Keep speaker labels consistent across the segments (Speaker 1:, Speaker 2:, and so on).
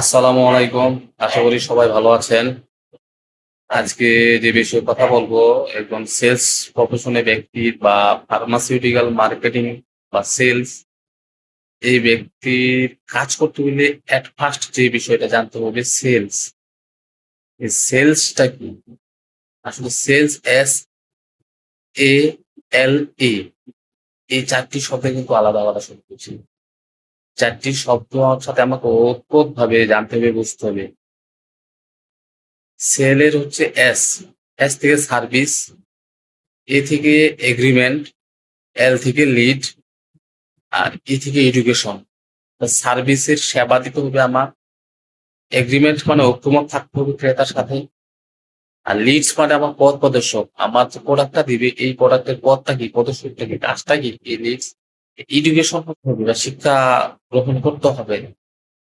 Speaker 1: আসসালামু আলাইকুম। আশা করি সবাই ভালো আছেন। আজকে যে বিষয়ে কথা বলব, একজন সেলস প্রফেশনে ব্যক্তির বা ফার্মাসিউটিক্যাল মার্কেটিং বা সেলস এই ব্যক্তির কাজ করতে হলে অ্যাট ফার্স্ট যে বিষয়টা জানতে হবে সেলস এই সেলসটা কি? আসলে সেলস এস এ এল এ এই চারটি শব্দ কিন্তু আলাদা আলাদা শব্দ ছিল। চারটি শব্দ সাথে আমাকে ওতপ্রোত ভাবে জানতে হবে, বুঝতে হবে। সেলের হচ্ছে এস। এস থেকে সার্ভিস, এ থেকে এগ্রিমেন্ট, এল থেকে লিড, আর এ থেকে এডুকেশন। সার্ভিসের সেবা দিতে হবে আমার। এগ্রিমেন্ট মানে ঐক্যমত থাকতে হবে ক্রেতার সাথে। আর লিডস মানে আমার পথ প্রদর্শক। আমার যে প্রোডাক্টটা দিবে, এই প্রোডাক্টের পথটা কি, প্রদর্শকটা কি, কাজটা কি, এই লিডস এডুকেশন হতে হবে বা শিক্ষা গ্রহণ করতে হবে।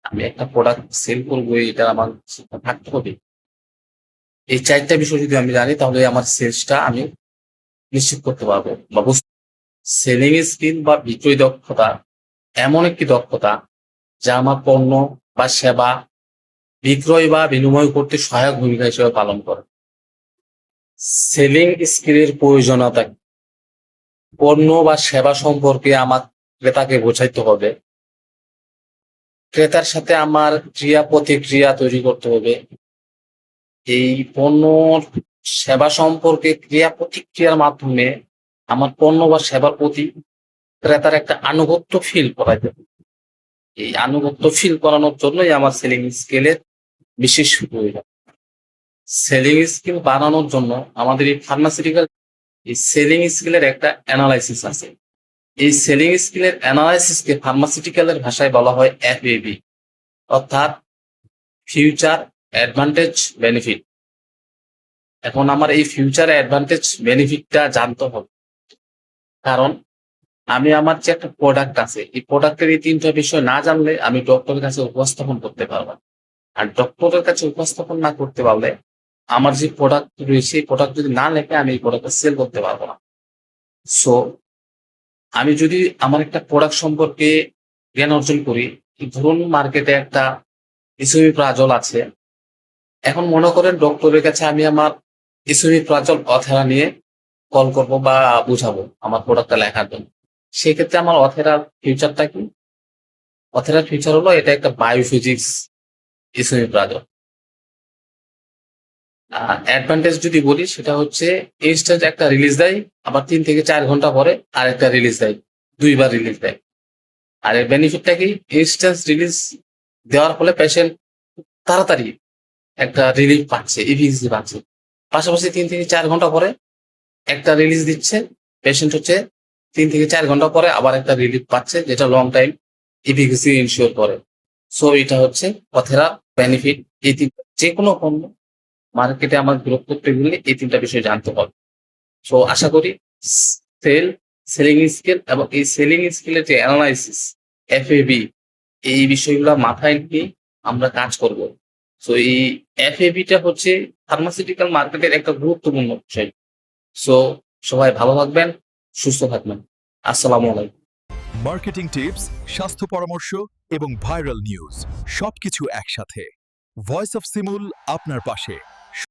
Speaker 1: আমি একটা প্রোডাক্ট সেল করব এটা আমার শিক্ষা থাকতে হবে। এই চারটা বিষয় যদি আমি জানি, তাহলে আমার সেলসটা আমি নিশ্চিত করতে পারব। বা সেলিং স্কিল বা বিক্রয় দক্ষতা এমন একটি দক্ষতা, যা আমার পণ্য বা সেবা বিক্রয় বা বিনিময় করতে সহায়ক ভূমিকা হিসেবে পালন করে। সেলিং স্কিলের প্রয়োজনীয়তা? পণ্য বা সেবা সম্পর্কে আমার ক্রেতাকে বোঝাইতে হবে। ক্রেতার সাথে আমার ক্রিয়া প্রতিক্রিয়া তৈরি করতে হবে। এই পণ্য সেবা সম্পর্কে ক্রিয়া প্রতিক্রিয়ার মাধ্যমে আমার পণ্য বা সেবার প্রতি ক্রেতার একটা আনুগত্য ফিল করাইতে হবে। এই আনুগত্য ফিল করানোর জন্যই আমার সেলিং স্কেলের বিশেষ প্রয়োজন। সেলিং স্কিল বানানোর জন্য আমাদের এই ফার্মাসিউটিক্যাল এই সেলিং স্কিলের একটা অ্যানালাইসিস আছে। এই সেলিং স্কিলের অ্যানালাইসিসকে ফার্মাসিউটিক্যালের ভাষায় বলা হয় এফএবি অর্থাৎ ফিউচার অ্যাডভান্টেজ বেনিফিট এখন আমার এই ফিউচার অ্যাডভান্টেজ বেনিফিটটা জানতে হবে। কারণ আমি আমার যে একটা প্রোডাক্ট আছে, এই প্রোডাক্টের এই তিনটা বিষয় না জানলে আমি ডক্টরের কাছে উপস্থাপন করতে পারব। আর ডক্টরের কাছে উপস্থাপন না করতে পারলে আমার যে প্রোডাক্ট রয়েছে প্রোডাক্ট যদি না লেখে, আমি এই প্রোডাক্টটা সেল করতে পারব না। সো আমি যদি আমার একটা প্রোডাক্ট সম্পর্কে জ্ঞান অর্জন করি ধরুন মার্কেটে একটা ইসুমি প্রাজল আছে। এখন মনে করেন ডক্টরের কাছে আমি আমার ইসুমি প্রাজল অথেরা নিয়ে কল করব বা বুঝাবো আমার প্রোডাক্টটা লেখার জন্য। সেক্ষেত্রে আমার অথেরার ফিউচারটা কি? অথেরার ফিউচার হলো এটা একটা বায়োফিজিক্স ইসুমি প্রাজল অ্যাডভান্টেজ যদি বলি, সেটা হচ্ছে ইনস্ট্যান্ট একটা রিলিজ দেয়, আবার তিন থেকে চার ঘণ্টা পরে আর একটা রিলিজ দেয়, দুইবার রিলিজ দেয়। আর এর বেনিফিটটা কি? ইনস্ট্যান্স রিলিজ দেওয়ার ফলে পেশেন্ট তাড়াতাড়ি একটা রিলিফ পাচ্ছে ইভিজি পাচ্ছে। পাশাপাশি তিন থেকে চার ঘণ্টা পরে একটা রিলিজ দিচ্ছে পেশেন্ট হচ্ছে তিন থেকে চার ঘণ্টা পরে আবার একটা রিলিফ পাচ্ছে, যেটা লং টাইম ইভিসি ইনশিওর করে। সো এটা হচ্ছে পথেরা বেনিফিট এই যে কোনো পণ্য মার্কেটে আমার গ্রোথ করতে গেলে এই তিনটা বিষয় জানতে হবে। সো আশা করি সেল সেলিং স্কিল এবং এই সেলিং স্কিলের যে অ্যানালাইসিস এফএবি এই বিষয়গুলো মাথায় নিয়ে আমরা কাজ করব। সো এই এফএবিটা হচ্ছে ফার্মাসিউটিক্যাল মার্কেটের একটা গুরুত্বপূর্ণ বিষয়। সো সবাই ভালো থাকবেন, সুস্থ থাকবেন। আসসালামু আলাইকুম।
Speaker 2: মার্কেটিং টিপস স্বাস্থ্য পরামর্শ এবং ভাইরাল নিউজ সবকিছু একসাথে। ভয়েস অফ সিমুল আপনার পাশে।